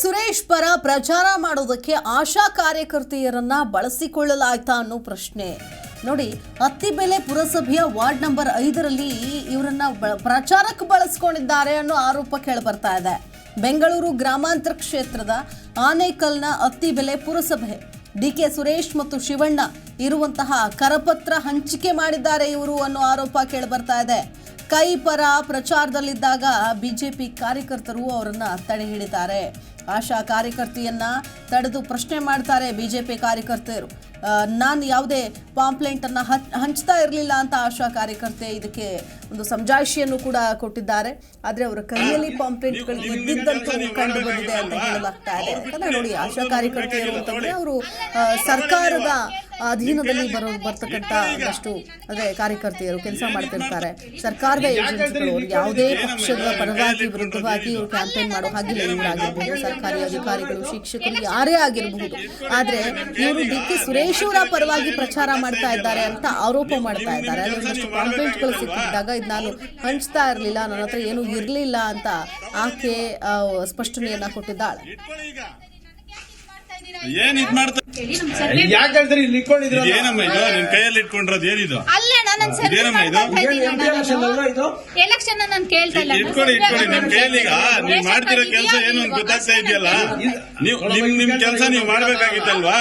ಸುರೇಶ್ ಪರ ಪ್ರಚಾರ ಮಾಡೋದಕ್ಕೆ ಆಶಾ ಕಾರ್ಯಕರ್ತೆಯರನ್ನ ಬಳಸಿಕೊಳ್ಳಲಾಯ್ತಾ ಅನ್ನೋ ಪ್ರಶ್ನೆ. ನೋಡಿ ಅತ್ತಿಬೆಲೆ ಪುರಸಭೆಯ ವಾರ್ಡ್ ನಂಬರ್ ಐದರಲ್ಲಿ ಇವರನ್ನ ಪ್ರಚಾರಕ್ಕೆ ಬಳಸ್ಕೊಂಡಿದ್ದಾರೆ ಅನ್ನೋ ಆರೋಪ ಕೇಳಿಬರ್ತಾ ಇದೆ. ಬೆಂಗಳೂರು ಗ್ರಾಮಾಂತರ ಕ್ಷೇತ್ರದ ಆನೇಕಲ್ನ ಅತ್ತಿಬೆಲೆ ಪುರಸಭೆ. ಡಿ ಕೆ ಸುರೇಶ್ ಮತ್ತು ಶಿವಣ್ಣ ಇರುವಂತಹ ಕರಪತ್ರ ಹಂಚಿಕೆ ಮಾಡಿದ್ದಾರೆ ಇವರು ಅನ್ನೋ ಆರೋಪ ಕೇಳಿಬರ್ತಾ ಇದೆ. ಕೈ ಪರ ಪ್ರಚಾರದಲ್ಲಿದ್ದಾಗ ಬಿಜೆಪಿ ಕಾರ್ಯಕರ್ತರು ಅವರನ್ನ ತಡೆ ಹಿಡಿತಾರೆ. ಆಶಾ ಕಾರ್ಯಕರ್ತೆಯನ್ನ ತಡೆದು ಪ್ರಶ್ನೆ ಮಾಡ್ತಾರೆ ಬಿಜೆಪಿ ಕಾರ್ಯಕರ್ತೆಯರು. ನಾನು ಯಾವುದೇ ಪಾಂಪ್ಲೇಂಟ್ ಅನ್ನ ಹಚ್- ಹಂಚ್ತಾ ಇರಲಿಲ್ಲ ಅಂತ ಆಶಾ ಕಾರ್ಯಕರ್ತೆ ಇದಕ್ಕೆ ಒಂದು ಸಮಜಾಯಿಷಿಯನ್ನು ಕೂಡ ಕೊಟ್ಟಿದ್ದಾರೆ. ಆದ್ರೆ ಅವರ ಕೈಯಲ್ಲಿ ಪಾಂಪ್ಲೆಂಟ್ಗಳು ಇದ್ದಿದ್ದಂತೂ ಕಂಡು ಬಂದಿದೆ ಅಂತ ಹೇಳಲಾಗ್ತಾ ಇದೆ. ಯಾಕಂದ್ರೆ ನೋಡಿ ಆಶಾ ಕಾರ್ಯಕರ್ತೆಯರು ಅಂತಂದ್ರೆ ಅವರು ಸರ್ಕಾರದ ಅಧೀನದಲ್ಲಿ ಬರೋ ಬರ್ತಕ್ಕಂಥ ಅಷ್ಟು ಅದೇ ಕಾರ್ಯಕರ್ತೆಯರು ಕೆಲಸ ಮಾಡ್ತಿರ್ತಾರೆ. ಸರ್ಕಾರದ ಏಜೆನ್ಸಿಗಳು ಯಾವುದೇ ಪಕ್ಷದ ಪರವಾಗಿ ವಿರುದ್ಧವಾಗಿ ಇವರು ಕ್ಯಾಂಪೇನ್ ಮಾಡೋ ಹಾಗಿಲ್ಲ ಇವರಾಗಿರ್ಬೋದು ಸರ್ಕಾರಿ ಅಧಿಕಾರಿಗಳು ಶಿಕ್ಷಕರು ಯಾರೇ ಆಗಿರಬಹುದು. ಆದರೆ ಇವರು ಡಿ ಕೆ ಸುರೇಶ್ ಅವರ ಪರವಾಗಿ ಪ್ರಚಾರ ಮಾಡ್ತಾ ಇದ್ದಾರೆ ಅಂತ ಆರೋಪ ಮಾಡ್ತಾ ಇದ್ದಾರೆ. ಅಲ್ಲಿ ಒಂದಷ್ಟು ಕಾಂಪ್ಲೇಂಟ್ಗಳು ಸಿಕ್ಕಿದ್ದಾಗ ಇದು ನಾನು ಹಂಚ್ತಾ ಇರಲಿಲ್ಲ ನನ್ನ ಹತ್ರ ಏನೂ ಇರಲಿಲ್ಲ ಅಂತ ಆಕೆ ಸ್ಪಷ್ಟನೆಯನ್ನ ಕೊಟ್ಟಿದ್ದಾಳೆ. ಏನ್ ಇದ್ ಮಾಡ್ತಾ ಯಾಕೆ ಹೇಳ್ತೀರಿ ಇಲ್ಲಿ ಇಟ್ಕೊಂಡಿದ್ರು ಏನಮ್ಮ ಇದು? ನಿನ್ ಕೈಯಲ್ಲಿ ಇಟ್ಕೊಂಡಿರೋದು ಏನಿದು? ನಾನು ಇದೇನಮ್ಮ ಇದು? ಎಲೆಕ್ಷನ್ ಅಲ್ವಾ ಇದು? ಎಲೆಕ್ಷನ್ ನಾನು ಕೇಳ್ತಾ ಇಲ್ಲ. ಇಟ್ಕೊಳ್ಳಿ ಇಟ್ಕೊಳ್ಳಿ ನಿಮ್ ಕೈಯಲ್ಲಿ ಈಗ ನೀವ್ ಮಾಡ್ತಿರೋ ಕೆಲಸ ಏನು ಅಂತ ಗೊತ್ತಾಗ್ತಾ ಇದೆಯಲ್ಲ? ನೀವು ನಿಮ್ ನಿಮ್ ಕೆಲಸ ನೀವು ಮಾಡ್ಬೇಕಾಗಿತ್ತಲ್ವಾ?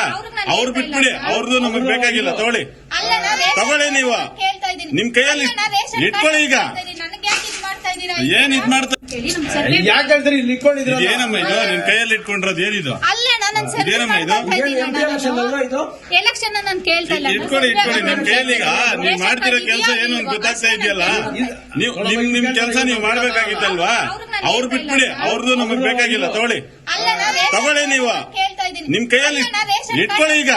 ಅವ್ರು ಬಿಟ್ಬಿಡಿ ಅವ್ರದ್ದು ನಮಗ್ ಬೇಕಾಗಿಲ್ಲ ತಗೊಳ್ಳಿ. ಅಲ್ಲ ನಾನು ರೇಷನ್ ತಗೊಳ್ಳಿ ನೀವು. ಕೇಳ್ತಾ ಇದ್ದೀನಿ. ನಿಮ್ ಕೈಯಲ್ಲಿ ಅಲ್ಲ, ನಾನು ರೇಷನ್ ಇಟ್ಕೊಳ್ಳಿ ಈಗ. ಕೇಳ್ತಾ ಇದ್ದೀನಿ. ನನಗೆ ಯಾಕೆ ಇದ್ ಮಾಡ್ತಾ ಇದ್ದೀರಾ ಏನ್ ಇದ್ ಮಾಡ್ತಾ ಹೇಳಿ ನಮ್ ಸರ್ವೆ ಯಾಕೆ ಹೇಳ್ತೀರಿ ಇಲ್ಲಿ ಇಟ್ಕೊಂಡಿದ್ರಲ್ಲ ಏನಮ್ಮ ಇದು? ನಿನ್ ಕೈಯಲ್ಲಿ ಇಟ್ಕೊಂಡಿರೋದು ಏನಿದು? ಅಲ್ಲ ಎಲೆಕ್ಷನ್ ನಾನು. ಕೇಳ್ತಾ ಇಲ್ಲ. ಇಟ್ಕೊಳ್ಳಿ ಇಟ್ಕೊಳ್ಳಿ. ನಿಮ್ ಕೈಯಲ್ಲಿ ಈಗ ನೀವ್ ಮಾಡ್ತಿರೋ ಕೆಲಸ ಏನು ಅಂತ ಗೊತ್ತಾಗ್ತಾ ಇದೆಯಲ್ಲ? ನೀವು ನಿಮ್ ನಿಮ್ ಕೆಲಸ ನೀವು ಮಾಡ್ಬೇಕಾಗಿತ್ತಲ್ವಾ? ಅವ್ರು ಬಿಟ್ಬಿಡಿ. ಅವ್ರದ್ದು ನಮಗ್ ಬೇಕಾಗಿಲ್ಲ. ತಗೊಳ್ಳಿ. ತಗೊಳ್ಳಿ ನೀವು. ಕೇಳ್ತಾ ಇದ್ದೀನಿ. ನಿಮ್ ಕೈಯಲ್ಲಿ ಇಟ್ಕೊಳ್ಳಿ ಈಗ.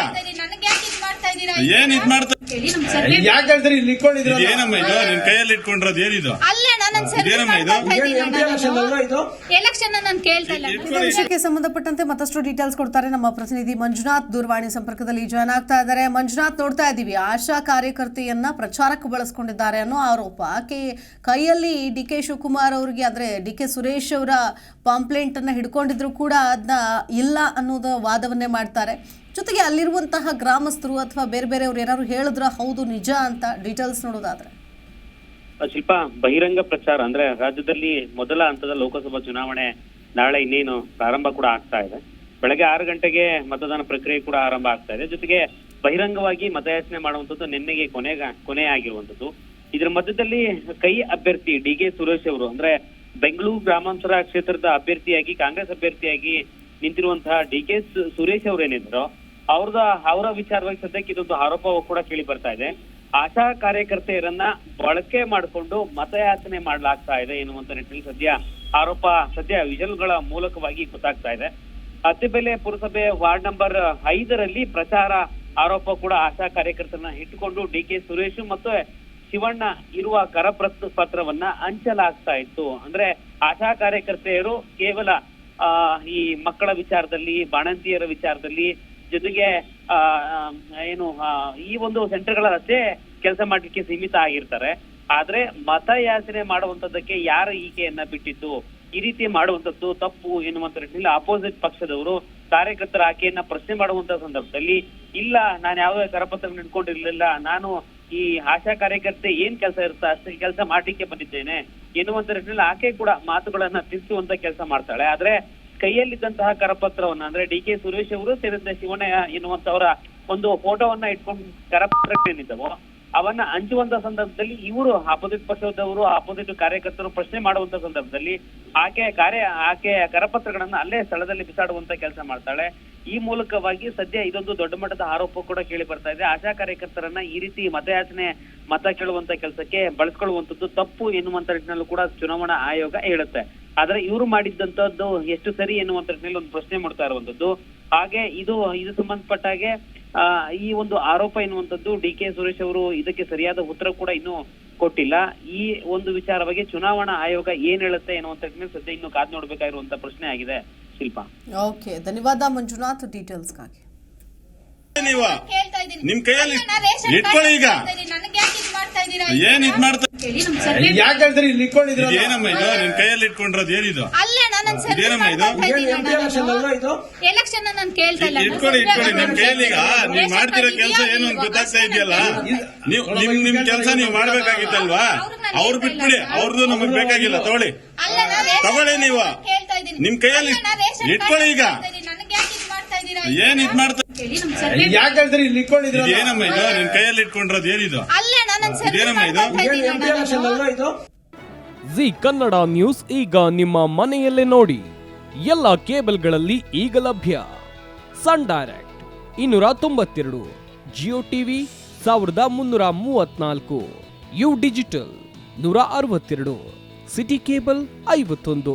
ಕೇಳ್ತಾ ಯಾಕೆ ಇದ್ ಮಾಡ್ತಾ ಇದ್ದೀರಾ ಏನ್ ಇದ್ ಮಾಡ್ತಾ ಹೇಳಿ ನಮ್ ಸರ್ವೆ ಯಾಕೆ ಹೇಳ್ತೀರಿ? ಇಲ್ಲಿ ಇಟ್ಕೊಂಡಿದ್ರು ಏನಮ್ಮ ಇದು? ನಿನ್ ಕೈಯಲ್ಲಿ ಇಟ್ಕೊಂಡಿರೋದು ಏನಿದು? ಅಲ್ಲ ನಾನು ಸರ್ವೆ ಇದೇನಮ್ಮ ಇದು? ಮಾಡ್ತಾ ಇದ್ದೀನಿ ಎಲೆಕ್ಷನ್ ಇದು. ಎಲೆಕ್ಷನ್ ನಾನು ಕೇಳ್ತಾ ಇಲ್ಲ. ಇದೇ ವಿಷಯಕ್ಕೆ ಸಂಬಂಧಪಟ್ಟಂತೆ ಮತ್ತಷ್ಟು ಡೀಟೇಲ್ಸ್ ಕೊಡ್ತಾರೆ ನಮ್ಮ ಪ್ರತಿನಿಧಿ ಮಂಜುನಾಥ್. ದೂರವಾಣಿ ಸಂಪರ್ಕದಲ್ಲಿ ಜಾಯ್ನ್ ಆಗ್ತಾ ಇದ್ದಾರೆ. ಮಂಜುನಾಥ್ ನೋಡ್ತಾ ಇದ್ದೀವಿ. ಆಶಾ ಕಾರ್ಯಕರ್ತೆಯನ್ನ ಪ್ರಚಾರಕ್ಕೆ ಬಳಸ್ಕೊಂಡಿದ್ದಾರೆ ಅನ್ನೋ ಆರೋಪ. ಆಕೆ ಕೈಯಲ್ಲಿ ಡಿ ಕೆ ಶಿವಕುಮಾರ್ ಅವರಿಗೆ ಅಂದ್ರೆ ಡಿ ಕೆ ಸುರೇಶ್ ಅವರ ಪಾಂಪ್ಲೆಂಟ್ ಅನ್ನ ಹಿಡ್ಕೊಂಡಿದ್ರು ಕೂಡ ಅದನ್ನ ಇಲ್ಲ ಅನ್ನೋದು ವಾದವನ್ನೇ ಮಾಡ್ತಾರೆ. ಜೊತೆಗೆ ಅಲ್ಲಿರುವಂತಹ ಗ್ರಾಮಸ್ಥರು ಅಥವಾ ಬೇರೆ ಬೇರೆಯವ್ರು ಏನಾದ್ರು ಹೇಳಿದ್ರ ಹೌದು, ನಿಜ ಅಂತ ಡೀಟೇಲ್ಸ್ ನೋಡೋದಾದ್ರೆ? ಶಿಲ್ಪ, ಬಹಿರಂಗ ಪ್ರಚಾರ ಅಂದ್ರೆ ರಾಜ್ಯದಲ್ಲಿ ಮೊದಲ ಹಂತದ ಲೋಕಸಭಾ ಚುನಾವಣೆ ನಾಳೆ ಇನ್ನೇನು ಪ್ರಾರಂಭ ಕೂಡ ಆಗ್ತಾ ಇದೆ. ಬೆಳಗ್ಗೆ ಆರು ಗಂಟೆಗೆ ಮತದಾನ ಪ್ರಕ್ರಿಯೆ ಕೂಡ ಆರಂಭ ಆಗ್ತಾ ಇದೆ. ಜೊತೆಗೆ ಬಹಿರಂಗವಾಗಿ ಮತಯಾಚನೆ ಮಾಡುವಂತದ್ದು ನಿನ್ನೆಗೆ ಕೊನೆಗ ಕೊನೆ ಆಗಿರುವಂಥದ್ದು ಇದ್ರ ಮಧ್ಯದಲ್ಲಿ ಕೈ ಅಭ್ಯರ್ಥಿ ಡಿ ಕೆ ಸುರೇಶ್ ಅವರು ಅಂದ್ರೆ ಬೆಂಗಳೂರು ಗ್ರಾಮಾಂತರ ಕ್ಷೇತ್ರದ ಅಭ್ಯರ್ಥಿಯಾಗಿ, ಕಾಂಗ್ರೆಸ್ ಅಭ್ಯರ್ಥಿಯಾಗಿ ನಿಂತಿರುವಂತಹ ಡಿ ಕೆ ಸುರೇಶ್ ಅವರು ಏನಿದ್ರು ಅವ್ರದ, ಅವರ ವಿಚಾರವಾಗಿ ಸದ್ಯಕ್ಕೆ ಇದೊಂದು ಆರೋಪ ಕೂಡ ಕೇಳಿ ಬರ್ತಾ ಇದೆ. ಆಶಾ ಕಾರ್ಯಕರ್ತೆಯರನ್ನ ಬಳಕೆ ಮಾಡಿಕೊಂಡು ಮತಯಾಚನೆ ಮಾಡಲಾಗ್ತಾ ಇದೆ ಎನ್ನುವಂತ ನಿಟ್ಟಿನಲ್ಲಿ ಸದ್ಯ ಆರೋಪ, ಸದ್ಯ ವಿಜಲ್ಗಳ ಮೂಲಕವಾಗಿ ಗೊತ್ತಾಗ್ತಾ ಇದೆ. ಅತ್ತಿಬೆಲೆ ಪುರಸಭೆ ವಾರ್ಡ್ ನಂಬರ್ ಐದರಲ್ಲಿ ಪ್ರಚಾರ ಆರೋಪ ಕೂಡ ಆಶಾ ಕಾರ್ಯಕರ್ತರನ್ನ ಇಟ್ಟುಕೊಂಡು ಡಿ ಕೆ ಸುರೇಶ್ ಮತ್ತು ಶಿವಣ್ಣ ಇರುವ ಕರಪ್ರಸ್ತ ಪತ್ರವನ್ನ ಹಂಚಲಾಗ್ತಾ ಇತ್ತು. ಅಂದ್ರೆ ಆಶಾ ಕಾರ್ಯಕರ್ತೆಯರು ಕೇವಲ ಈ ಮಕ್ಕಳ ವಿಚಾರದಲ್ಲಿ, ಬಾಣಂತಿಯರ ವಿಚಾರದಲ್ಲಿ ಜೊತೆಗೆ ಏನು ಈ ಒಂದು ಸೆಂಟರ್ಗಳಷ್ಟೇ ಕೆಲಸ ಮಾಡ್ಲಿಕ್ಕೆ ಸೀಮಿತ ಆಗಿರ್ತಾರೆ. ಆದ್ರೆ ಮತಯಾಚನೆ ಮಾಡುವಂತದ್ದಕ್ಕೆ ಯಾರು ಈಕೆಯನ್ನ ಬಿಟ್ಟಿದ್ದು? ಈ ರೀತಿ ಮಾಡುವಂತದ್ದು ತಪ್ಪು ಎನ್ನುವಂತ ನಿಟ್ಟಿನಲ್ಲಿ ಅಪೋಸಿಟ್ ಪಕ್ಷದವರು ಕಾರ್ಯಕರ್ತರ ಆಕೆಯನ್ನ ಪ್ರಶ್ನೆ ಮಾಡುವಂತ ಸಂದರ್ಭದಲ್ಲಿ, ಇಲ್ಲ, ನಾನು ಯಾವುದೇ ಕರಪತ್ರ ನಿಡ್ಕೊಂಡಿರ್ಲಿಲ್ಲ ನಾನು ಈ ಆಶಾ ಕಾರ್ಯಕರ್ತೆ ಏನ್ ಕೆಲಸ ಇರುತ್ತಾ, ಅಷ್ಟೇ ಕೆಲಸ ಮಾಡ್ಲಿಕ್ಕೆ ಬಂದಿದ್ದೇನೆ ಎನ್ನುವಂತ ನಿಟ್ಟಿನಲ್ಲಿ ಆಕೆ ಕೂಡ ಮಾತುಗಳನ್ನ ತಿಳಿಸುವಂತ ಕೆಲಸ ಮಾಡ್ತಾಳೆ. ಆದ್ರೆ ಕೈಯಲ್ಲಿದ್ದಂತಹ ಕರಪತ್ರವನ್ನ, ಅಂದ್ರೆ ಡಿ ಕೆ ಸುರೇಶ್ ಅವರು ಸೇರಿದಂತೆ ಶಿವಣ್ಣಯ್ಯ ಎನ್ನುವಂತವರ ಒಂದು ಫೋಟೋವನ್ನ ಇಟ್ಕೊಂಡು ಕರಪತ್ರಕ್ಕೇನಿದ್ದವೋ ಅವನ್ನ ಹಂಚುವಂತ ಸಂದರ್ಭದಲ್ಲಿ ಇವರು ಅಪೋಸಿಟ್ ಪಕ್ಷದವರು ಅಪೋಸಿಟ್ ಕಾರ್ಯಕರ್ತರು ಪ್ರಶ್ನೆ ಮಾಡುವಂತ ಸಂದರ್ಭದಲ್ಲಿ ಆಕೆ ಕಾರ್ಯ, ಆಕೆ ಕರಪತ್ರಗಳನ್ನ ಅಲ್ಲೇ ಸ್ಥಳದಲ್ಲಿ ಬಿಸಾಡುವಂತ ಕೆಲಸ ಮಾಡ್ತಾಳೆ. ಈ ಮೂಲಕವಾಗಿ ಸದ್ಯ ಇದೊಂದು ದೊಡ್ಡ ಮಟ್ಟದ ಆರೋಪ ಕೂಡ ಕೇಳಿ ಬರ್ತಾ ಇದೆ. ಆಶಾ ಕಾರ್ಯಕರ್ತರನ್ನ ಈ ರೀತಿ ಮತಯಾಚನೆ ಮತ ಕೇಳುವಂತ ಕೆಲಸಕ್ಕೆ ಬಳಸ್ಕೊಳ್ಳುವಂತದ್ದು ತಪ್ಪು ಎನ್ನುವಂತ ನಿಟ್ಟಿನಲ್ಲೂ ಕೂಡ ಚುನಾವಣಾ ಆಯೋಗ ಹೇಳುತ್ತೆ. ಆದ್ರೆ ಇವರು ಮಾಡಿದ್ದಂತದ್ದು ಎಷ್ಟು ಸರಿ ಎನ್ನುವಂತ ನಿಟ್ಟಿನಲ್ಲಿ ಒಂದು ಪ್ರಶ್ನೆ ಮಾಡ್ತಾ ಇರುವಂತದ್ದು. ಹಾಗೆ ಇದು ಇದು ಸಂಬಂಧಪಟ್ಟಾಗೆ ಆ, ಈ ಒಂದು ಆರೋಪ ಎನ್ನುವಂಥದ್ದು ಡಿ ಕೆ ಸುರೇಶ್ ಅವರು ಇದಕ್ಕೆ ಸರಿಯಾದ ಉತ್ತರ ಕೂಡ ಇನ್ನು ಕೊಟ್ಟಿಲ್ಲ. ಈ ಒಂದು ವಿಚಾರವಾಗಿ ಚುನಾವಣಾ ಆಯೋಗ ಏನ್ ಹೇಳುತ್ತೆ ಎನ್ನುವಂತ ಸದ್ಯ ಇನ್ನು ಕಾದ್ ನೋಡ್ಬೇಕಾಗಿರುವಂತ ಪ್ರಶ್ನೆ ಆಗಿದೆ. ಶಿಲ್ಪಾ. ಓಕೆ ಧನ್ಯವಾದ ಮಂಜುನಾಥ್ ಡೀಟೇಲ್ಸ್ಗಾಗಿ ನೀವು? ನಿಮ್ ಕೈಯಲ್ಲಿ ಇಟ್ಕೊಳ್ಳಿ ಈಗ. ಕೇಳ್ತಾ ನನಗೆ ಯಾಕೆ ಇದ್ ಮಾಡ್ತಾ ಇದ್ದೀರಾ ಏನ್ ಇದ್ ಮಾಡ್ತಾ ಯಾಕೆ ಹೇಳ್ತೀರಿ? ಇಲ್ಲಿ ಇಟ್ಕೊಂಡಿದ್ರಲ್ಲ ಏನಮ್ಮ ಇದು? ನಿಮ್ಮ ಕೈಯಲ್ಲಿ ಇಟ್ಕೊಂಡಿರೋದು ಏನಿದು? ಅಲ್ಲ ನಾನು ನನ್ನ ಇದೇನಮ್ಮ ಇದು? ಎಲೆಕ್ಷನ್ ಇದು? ಎಲೆಕ್ಷನ್ ನಾನು ಕೇಳ್ತಾ ಇಲ್ಲ. ಇಟ್ಕೊಳ್ಳಿ ಇಟ್ಕೊಳ್ಳಿ. ನಿಮ್ ಕೈಯಲ್ಲಿ ಈಗ. ನೀವ್ ಮಾಡ್ತಿರೋ ಕೆಲಸ ಏನು ಅಂತ ಗೊತ್ತಾಗ್ತಾ ಇದೆಯಲ್ಲ? ಇದು- ನೀವು ನಿಮ್ ನಿಮ್ ಕೆಲಸ ನೀವು ಮಾಡ್ಬೇಕಾಗಿತ್ತಲ್ವಾ? ಅವ್ರು ಬಿಟ್ಬಿಡಿ. ಅವ್ರದ್ದು ನಮಗ್ ಬೇಕಾಗಿಲ್ಲ. ತಗೊಳ್ಳಿ. ತಗೊಳ್ಳಿ ನೀವು. ನಿಮ್ ಕೈಯಲ್ಲಿ ಇಟ್ಕೊಳ್ಳಿ ಈಗ. ಕೇಳ್ತಾ ಯಾಕೆ ಇದ್ ಮಾಡ್ತಾ ಇದ್ದೀರಾ? ಏನ್ ಇದ್ ಮಾಡ್ತಾ ಹೇಳಿ, ಯಾಕೆ ಹೇಳ್ತೀರಿ? ಇಲ್ಲಿ ಇಟ್ಕೊಂಡಿದ್ರಲ್ಲ ಏನಮ್ಮ ಇದು? ನಿಮ್ ಕೈಯಲ್ಲಿ ಇಟ್ಕೊಂಡಿರೋದು ಏನಿದು? ಇದು? ಜಿ ಕನ್ನಡ ನ್ಯೂಸ್ ಈಗ ನಿಮ್ಮ ಮನೆಯಲ್ಲೇ ನೋಡಿ. ಎಲ್ಲ ಕೇಬಲ್ಗಳಲ್ಲಿ ಈಗ ಲಭ್ಯ. ಸನ್ ಡೈರೆಕ್ಟ್ ಇನ್ನೂರ ತೊಂಬತ್ತೆರಡು ಜಿಯೋ ಟಿವಿ ಸಾವಿರದ ಮುನ್ನೂರ ಮೂವತ್ನಾಲ್ಕು ಯು ಡಿಜಿಟಲ್ ನೂರ ಅರವತ್ತೆರಡು ಸಿಟಿ ಕೇಬಲ್ ಐವತ್ತೊಂದು.